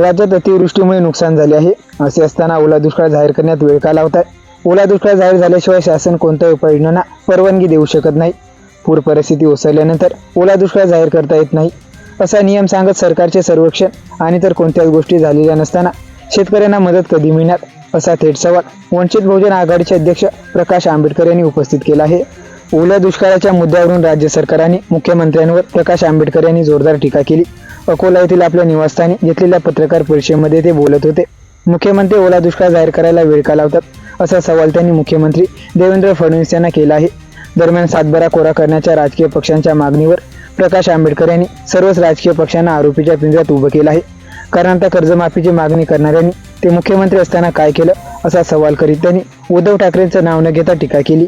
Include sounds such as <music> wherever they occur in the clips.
राज्यात अतिवृष्टीमुळे नुकसान झाले आहे. असे असताना ओला दुष्काळ जाहीर करण्यात वेळ का लावत आहे ओला दुष्काळ जाहीर झाल्याशिवाय शासन कोणत्याही उपाययोजनांना परवानगी देऊ शकत नाही. पूर परिस्थिती ओसरल्यानंतर ओला दुष्काळ जाहीर करता येत नाही. असा नियम सांगत सरकारचे सर्वेक्षण आणि तर कोणत्याच गोष्टी झालेल्या नसताना शेतकऱ्यांना मदत कधी मिळणार? असा थेट सवाल वंचित बहुजन आघाडीचे अध्यक्ष प्रकाश आंबेडकर यांनी उपस्थित केला आहे. ओल्या दुष्काळाच्या मुद्द्यावरून राज्य सरकारने मुख्यमंत्र्यांवर प्रकाश आंबेडकर यांनी जोरदार टीका केली. अकोला येथील आपल्या निवासस्थानी घेतलेल्या पत्रकार परिषदेमध्ये ते बोलत होते. मुख्यमंत्री ओला दुष्काळ जाहीर करायला वेळ का लावतात? असा सवाल त्यांनी मुख्यमंत्री देवेंद्र फडणवीस यांना केला आहे. दरम्यान सातबारा कोरा करण्याच्या राजकीय पक्षांच्या मागणीवर प्रकाश आंबेडकर यांनी सर्वच राजकीय पक्षांना आरोपीच्या पिंजऱ्यात उभं केलं आहे. कारण आता कर्जमाफीची मागणी करणाऱ्यांनी ते मुख्यमंत्री असताना काय केलं? असा सवाल करीत त्यांनी उद्धव ठाकरेंचं नाव न घेता टीका केली.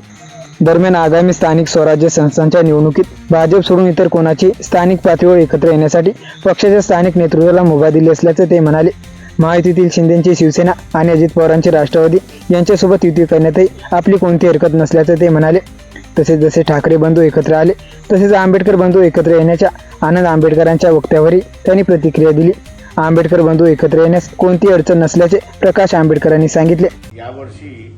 दरम्यान आगामी स्थानिक स्वराज्य संस्थांच्या निवडणुकीत भाजप सोडून इतर कोणाची स्थानिक पातळीवर एकत्र येण्यासाठी पक्षाच्या स्थानिक नेतृत्वाला मुभा दिली असल्याचं ते म्हणाले. महायुतीतील शिंदेची शिवसेना आणि अजित पवारांची राष्ट्रवादी यांच्यासोबत युती करण्यातही आपली कोणती हरकत नसल्याचं ते म्हणाले. तसेच जसे ठाकरे बंधू एकत्र आले तसेच आंबेडकर बंधू एकत्र येण्याच्या आनंद आंबेडकरांच्या वक्त्यावरही त्यांनी प्रतिक्रिया दिली. आंबेडकर बंधू एकत्र येण्यास कोणती अडचण नसल्याचे प्रकाश आंबेडकरांनी सांगितले. यावर्षी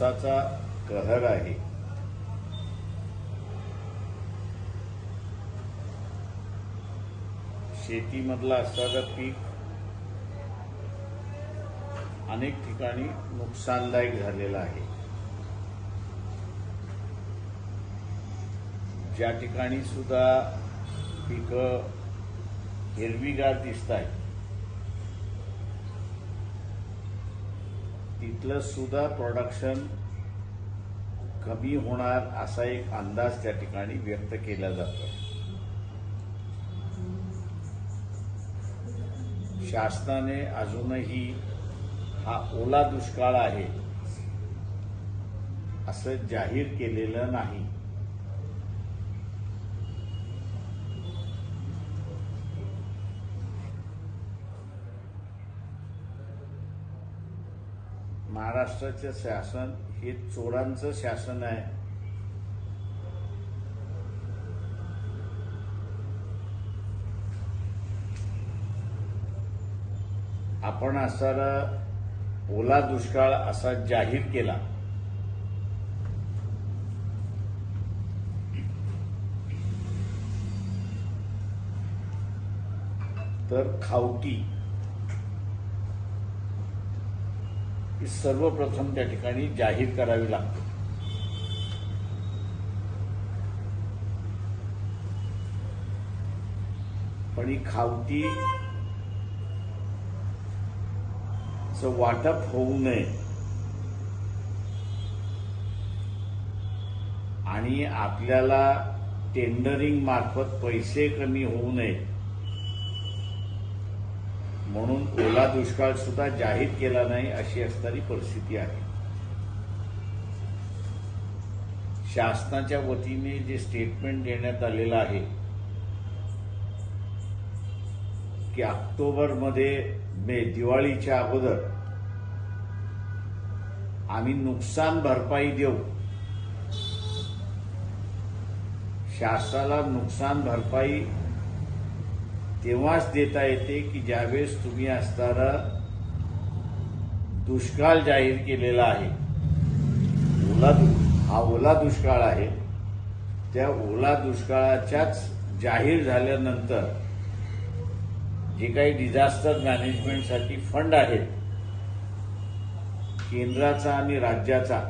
पावसाचा कहर आहे. शेतीमधला असणारं पीक अनेक ठिकाणी नुकसानदायक झालेलं आहे. ज्या ठिकाणी सुद्धा पिकं हिरवीगार दिसत आहेत तिथलं सुद्धा प्रोडक्शन कमी होणार असा एक अंदाज त्या ठिकाणी व्यक्त केला जातो. शासनाने अजूनही हा ओला दुष्काळ आहे असं जाहीर केलेलं नाही. महाराष्ट्राचे शासन हे चोरांचं शासन आहे. आपण असारा ओला दुष्काळ असा जाहीर केला. तर खावटी. ही सर्वप्रथम त्या ठिकाणी जाहीर करावी लागते. पण ही खावटी वाटप होऊ नये. आणि आपल्याला टेंडरिंग मार्फत पैसे कमी होऊ नये. म्हणून ओला दुष्काळ सुद्धा जाहीर केला नाही अशी असणारी परिस्थिती आहे. शासनाच्या वतीने जे स्टेटमेंट देण्यात आलेलं आहे की ऑक्टोबरमध्ये मे दिवाळीच्या अगोदर आम्ही नुकसान भरपाई देऊ. शासनाला नुकसान भरपाई तेव्हाच देता येते की ज्यावेळेस तुम्ही असणारा दुष्काळ जाहीर केलेला आहे ओला दु हा ओला दुष्काळ आहे त्या ओला दुष्काळाच्याच जाहीर झाल्यानंतर जे काही डिझास्टर मॅनेजमेंटसाठी फंड आहेत केंद्राचा आणि राज्याचा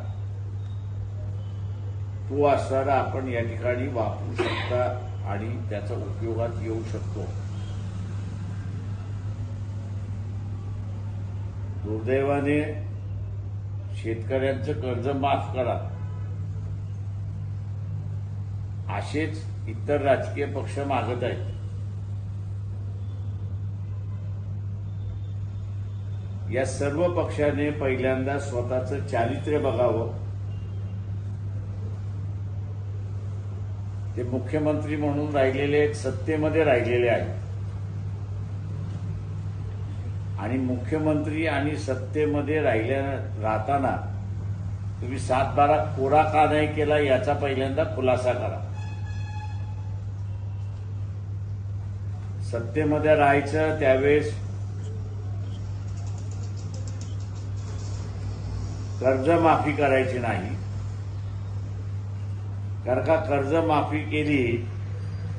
तो असणारा आपण या ठिकाणी वापरू शकता आणि त्याचा उपयोगात येऊ शकतो. दुर्दैवाने शेतकऱ्यांचं कर्ज माफ करा. असेच इतर राजकीय पक्ष मागत आहेत. या सर्व पक्षाने पहिल्यांदा स्वतःचं चारित्र्य बघावं. ते मुख्यमंत्री म्हणून राहिलेले आहेत, सत्तेमध्ये राहिलेले आहेत. आणि मुख्यमंत्री आणि सत्तेमध्ये राहिल्या राहताना तुम्ही सात बारा कोरा का नाही केला याचा पहिल्यांदा खुलासा करा. सत्तेमध्ये राहायचं त्यावेळेस कर्जमाफी करायची नाही. कारण का कर्जमाफी केली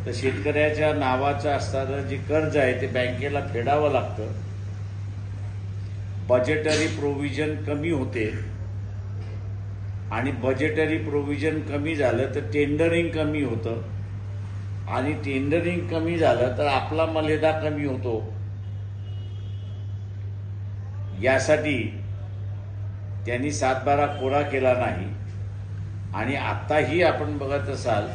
तर शेतकऱ्याच्या नावाचं असताना जे कर्ज आहे ते बँकेला फेडावं लागतं. बजेटरी प्रोव्हिजन कमी होते आणि बजेटरी प्रोव्हिजन कमी झालं तर टेंडरिंग कमी होतं. आणि टेंडरिंग कमी झालं तर आपला मर्यादा कमी होतो. यासाठी त्यांनी सातबारा कोरा केला नाही. आणि आत्ताही आपण बघत असाल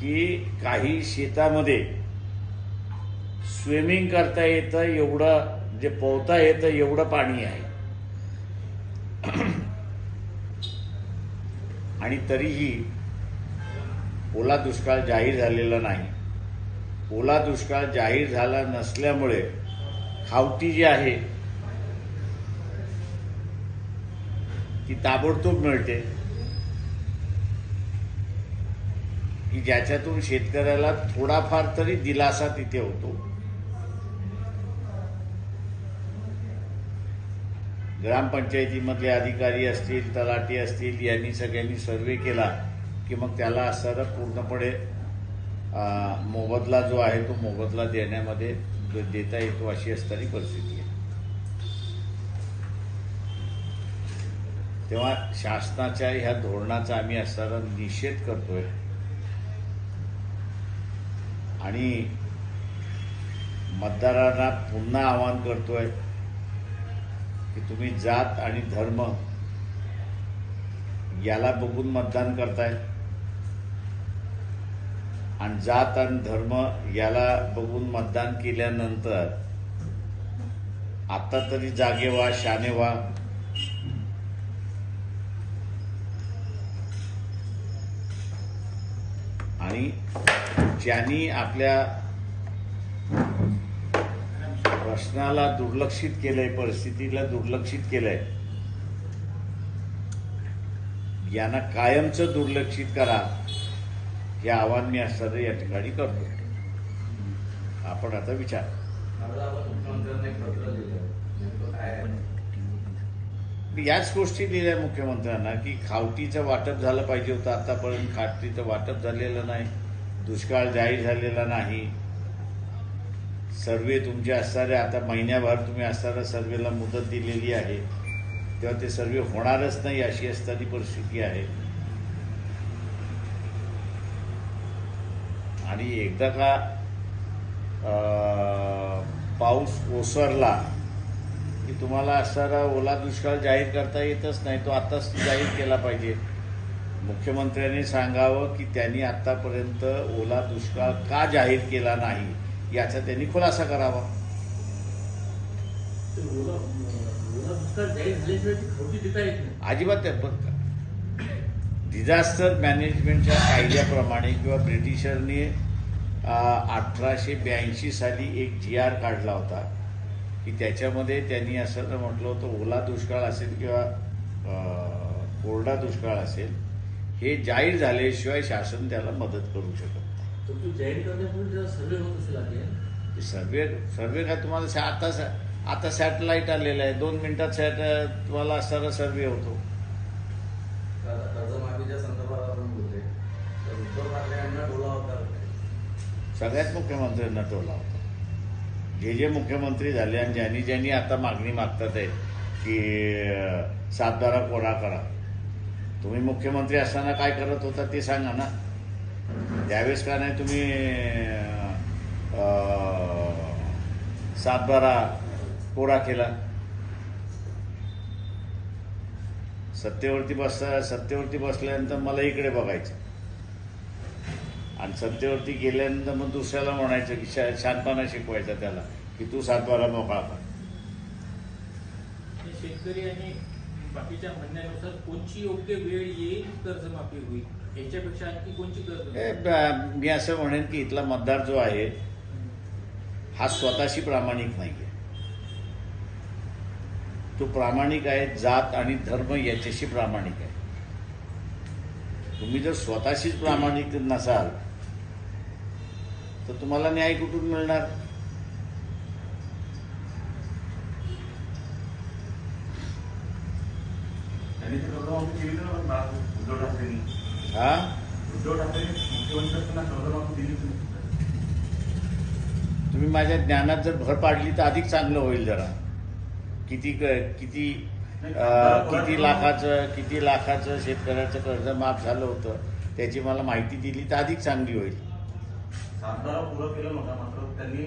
की काही शेतामध्ये स्विमिंग करता येतं एवढं जे पोहता येतं एवढं पाणी आहे. आणि तरीही ओला दुष्काळ जाहीर झालेला नाही. ओला दुष्काळ जाहीर झाला नसल्यामुळे खावटी जी आहे ती ताबडतोब मिळते. की ज्याच्यातून शेतकऱ्याला थोडाफार तरी दिलासा तिथे होतो. ग्रामपंचायतीमधले अधिकारी असतील तलाठी असतील यांनी सगळ्यांनी सर्वे केला की मग त्याला असणारा पूर्णपणे मोबदला जो आहे तो मोबदला देण्यामध्ये देता येतो अशी असणारी परिस्थिती आहे. तेव्हा शासनाच्या ह्या धोरणाचा आम्ही असणारा निषेध करतोय. आणि मतदारांना पुन्हा आवाहन करतोय की तुम्ही जात आणि धर्म याला बघून मतदान करताय. आणि जात आणि धर्म याला बघून मतदान केल्यानंतर आता तरी जागे व्हा शाने व्हा. आणि ज्यांनी आपल्या प्रश्नाला दुर्लक्षित केलंय परिस्थितीला दुर्लक्षित केलंय. यांना कायमचं दुर्लक्षित करा हे आव्हान मी असणारं या ठिकाणी करतो आपण आता विचार. याच गोष्टी दिल्या मुख्यमंत्र्यांना की खावटीचं वाटप झालं पाहिजे होतं आतापर्यंत खावटीचं वाटप झालेलं नाही दुष्काळ जाहीर झालेला नाही. सर्वे तुमचे असणारे आता महिन्याभर तुम्ही असणाऱ्या सर्वेला मुदत दिलेली आहे. तेव्हा ते सर्वे होणारच नाही अशी असणारी परिस्थिती आहे. आणि एकदा का पाऊस ओसरला की तुम्हाला असणारा ओला दुष्काळ जाहीर करता येतच नाही तो आत्ताच जाहीर केला पाहिजे. मुख्यमंत्र्यांनी सांगावं की त्यांनी आत्तापर्यंत ओला दुष्काळ का जाहीर केला नाही? याचा त्यांनी खुलासा करावा. अजिबात डिझास्टर मॅनेजमेंटच्या कायद्याप्रमाणे किंवा ब्रिटिशरनी अठराशे ब्याऐंशी साली एक जी आर काढला होता की त्याच्यामध्ये त्यांनी असं म्हटलं होतं ओला दुष्काळ असेल किंवा कोरडा दुष्काळ असेल हे जाहीर झाल्याशिवाय शासन त्याला मदत करू शकत तर तो जाहीर करण्यापूर्वी त्याचा सर्वे होत असेल आधी ते सर्वे सर्वे काय तुम्हाला सा- आता सा- आता सॅटेलाईट आलेलं आहे. दोन मिनिटात सॅट तुम्हाला असणारा सर्वे होतो. कर्ज- कर्जमाफीच्या संदर्भात आपण बोलले तर उद्धव ठाकरे यांना डोला होता सगळ्याच मुख्यमंत्र्यांना टोला होता जे जे मुख्यमंत्री झाले आणि ज्यांनी ज्यांनी आता मागणी मागतात आहे की सातबारा कोरा करा. तुम्ही मुख्यमंत्री असताना काय करत होता ते सांगा ना. त्यावेळेस का नाही तुम्ही सातबारा कोरा केला. सत्तेवरती बसता सत्तेवरती बसल्यानंतर मला इकडे बघायचं. आणि सत्तेवरती गेल्यानंतर मग दुसऱ्याला म्हणायचं की शा शांतपणा शिकवायचा त्याला की तू सातबारा मोकळा कर. शेतकरी आणि बाकीच्या म्हणण्यानुसार कोणची योग्य वेळ येईल कर्जमाफी होईल? याच्यापेक्षा आणखी कोणची हे मी असं म्हणेन की इथला मतदार जो आहे हा स्वतःशी प्रामाणिक नाही आहे तो प्रामाणिक आहे जात आणि धर्म याच्याशी प्रामाणिक आहे. तुम्ही जर स्वतःशीच प्रामाणिक नसाल तर तुम्हाला न्याय कुठून मिळणार? त्यांनी हा? उद्धव मुख्यमंत्री असताना कर्जमाफी दिलीच नाही तुम्ही माझ्या ज्ञानात जर भर पाडली तर अधिक चांगलं होईल जरा. किती क- किती अं, किती लाखाचं किती लाखाचं शेतकऱ्याचं कर्ज माफ झालं होतं त्याची मला माहिती दिली तर अधिक चांगली होईल. सातबारा पुरं केलं नव्हता मात्र त्यांनी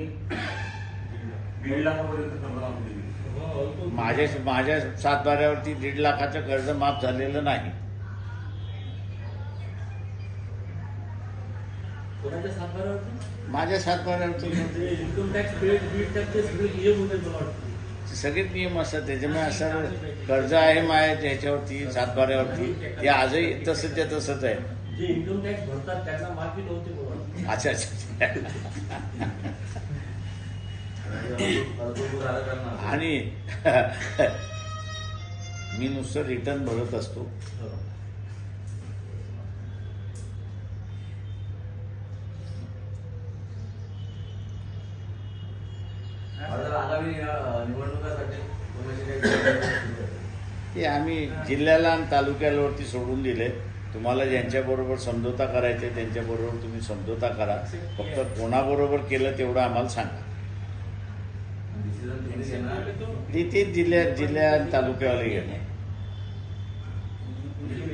दीड लाखापर्यंत कर्जमाफी दिली माझ्या माझ्या सातबाऱ्यावरती दीड लाखाचं कर्ज माफ झालेलं नाही कोणाच्या सातबारावरती माझ्या सातबाऱ्यावरती इन्कम टॅक्स क्रेडिट बीड टॅक्स ते सगळे नियम होते मला वाटतं. सगळेच नियम असतात. त्याच्यामुळे असं कर्ज आहे माझ्या ह्याच्यावरती सातबाऱ्यावरती. ते आजही तसंच्या तसंच आहे. जे इन्कम टॅक्स भरतात त्यांना माफी नव्हती अच्छा अच्छा <laughs> आणि <laughs> मी नुसतं रिटर्न भरत असतो आता आगामी अं, निवडणुकासाठी कोणाची काही तयारी सुरू आहे? ते आम्ही जिल्ह्याला आणि तालुक्यावरती सोडून दिले. तुम्हाला ज्यांच्याबरोबर समझोता करायचे त्यांच्याबरोबर तुम्ही समझोता करा. फक्त कोणाबरोबर केलं तेवढं आम्हाला सांगा. ते तेच जिल्ह्यात जिल्ह्या आणि तालुक्यावाले घेणे म्हणजे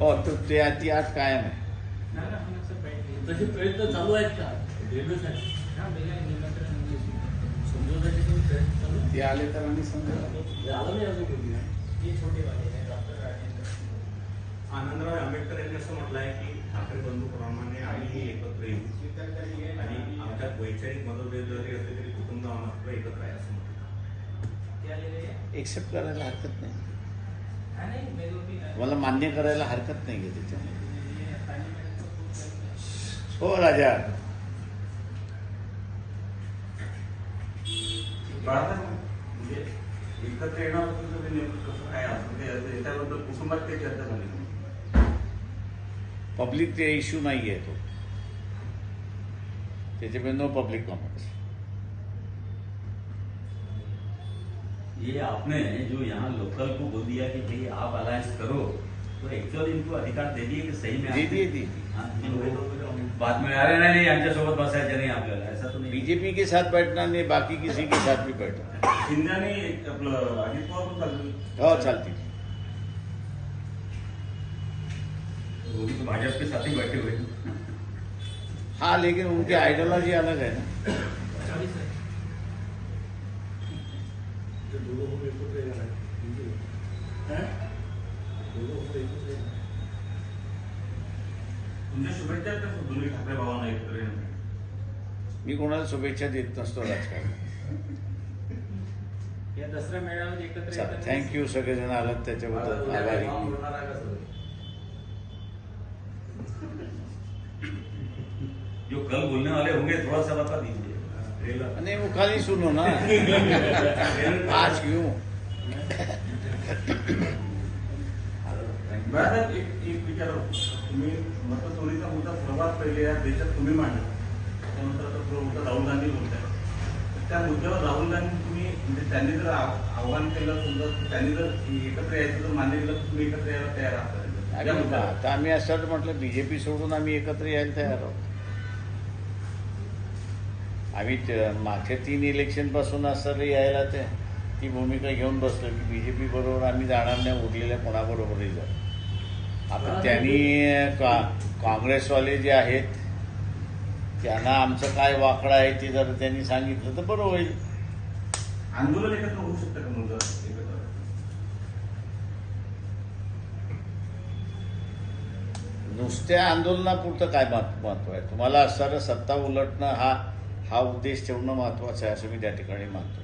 हो तर ते ती आज कायम आहे. प्रयत्न चालू आहेत का? ते आले तर आम्ही समजा हे. आनंदराव आंबेडकर यांनी असं म्हटलं आहे की ठाकरे बंधूप्रमाणे आम्ही एकत्र येऊ आणि आमच्यात वैचारिक मतभेद जरी असले तरी कुटुंब आम्हाला एकत्र आहे असं म्हटलं एक्सेप्ट करायला हरकत नाही. मला मान्य करायला हरकत नाही आहे त्याच्यामध्ये हो राजा. म्हणजे एकत्र येण्याबद्दल तुम्ही नेमकं कसं काय असं? ते असं याच्याबद्दल कुटुंबात काही चर्चा झाली नाही. पब्लिक ते इश्यू नाही आहे तो. त्याच्यामुळे नो पब्लिक कॉमेंट्स ये आपने जो यहाँ लोकल को बोल दिया कि भाई आप अलायंस करो तो एक्चुअली इनको अधिकार दे दिए कि सही में दे दिए, दे दिए। हाँ, बाद में अरे नहीं नहीं आमच्यासोबत बसायचं नाही आपल्याला ऐसा तो नहीं बीजेपी के साथ बैठना नहीं बाकी किसी के साथ भी बैठना। शिंदे आणि एक आपलं अजित पवार पण चालले हो चालती वो तो भाजपा के साथ ही बैठे हुए. हाँ लेकिन उनकी आइडियोलॉजी अलग है ना. तुमच्या शुभेच्छा दोन्ही ठाकरे भावांना एकत्र मी कोणाला शुभेच्छा देत नसतो राजकारण. या दसरा मेळाव्यात एकत्र चला येताना- थँक्यू सगळेजण आलात त्याच्याबद्दल आभारी. जो कल बोलने वाले होंगे थोड़ा सा बता दीजिए. नहीं वो कल ही सुनो ना. आज क्यों? बाळासाहेब एक एक विचार तुम्ही मतचोरीचा मुद्दा सर्वात पहिले या देशात तुम्ही मांडला. त्यानंतर आता राहुल गांधी बोलत आहे तर त्या मुद्द्यावर राहुल गांधी तुम्ही म्हणजे त्यांनी जर आव- आव्हान केलं समजा त्यांनी जर एकत्र यायचं जर मान्य केलं तुम्ही एकत्र यायला तयार आहात. आता आम्ही असं म्हटलं बीजेपी सोडून आम्ही एकत्र यायला तयार आहोत. आम्ही मागच्या तीन इलेक्शनपासून असं यायला ते ती भूमिका घेऊन बसलो की बीजेपी बरोबर आम्ही जाणार नाही उरलेल्या कोणाबरोबरही जाऊ. आता त्यांनी का काँग्रेसवाले जे आहेत त्यांना आमचं काय वाकडं आहे ते जर त्यांनी सांगितलं तर बरं होईल. आंदोलन एकत्र होऊ शकतं का एकत्र? नुसत्या आंदोलनापुरतं काय महत्त्व आहे? तुम्हाला असणारं सत्ता उलटणं हा हा उद्देश ठेवणं महत्वाचं आहे असं मी त्या ठिकाणी मानतो.